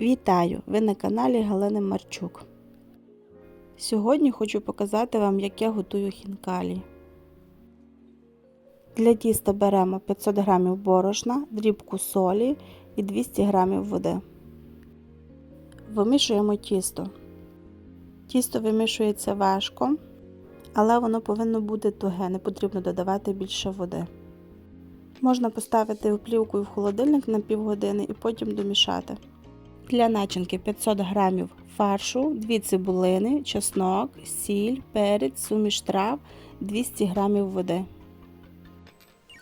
Вітаю! Ви на каналі Галини Марчук. Сьогодні хочу показати вам, як я готую хінкалі. Для тіста беремо 500 г борошна, дрібку солі і 200 г води. Вимішуємо тісто. Тісто вимішується важко, але воно повинно бути туге, не потрібно додавати більше води. Можна поставити в плівку в холодильник на півгодини і потім домішати. Для начинки 500 г фаршу, 2 цибулини, чеснок, сіль, перець, суміш трав, 200 г води.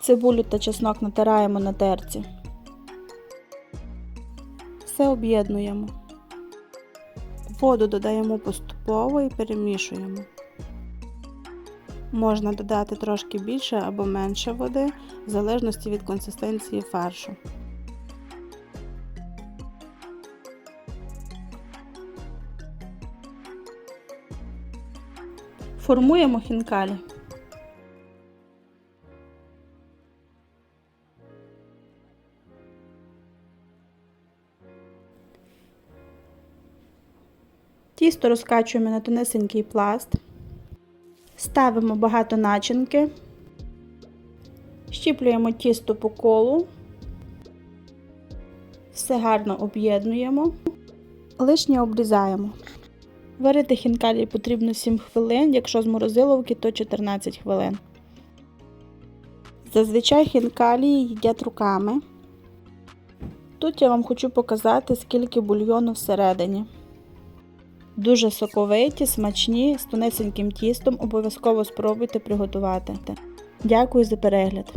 Цибулю та чеснок натираємо на терці. Все об'єднуємо. Воду додаємо поступово і перемішуємо. Можна додати трошки більше або менше води, в залежності від консистенції фаршу. Формуємо хінкалі. Тісто розкачуємо на тонесенький пласт. Ставимо багато начинки, щіплюємо тісто по колу, все гарно об'єднуємо, лишнє обрізаємо. Варити хінкалі потрібно 7 хвилин, якщо з морозиловки, то 14 хвилин. Зазвичай хінкалі їдять руками. Тут я вам хочу показати, скільки бульйону всередині. Дуже соковиті, смачні, з тонесеньким тістом. Обов'язково спробуйте приготувати. Дякую за перегляд!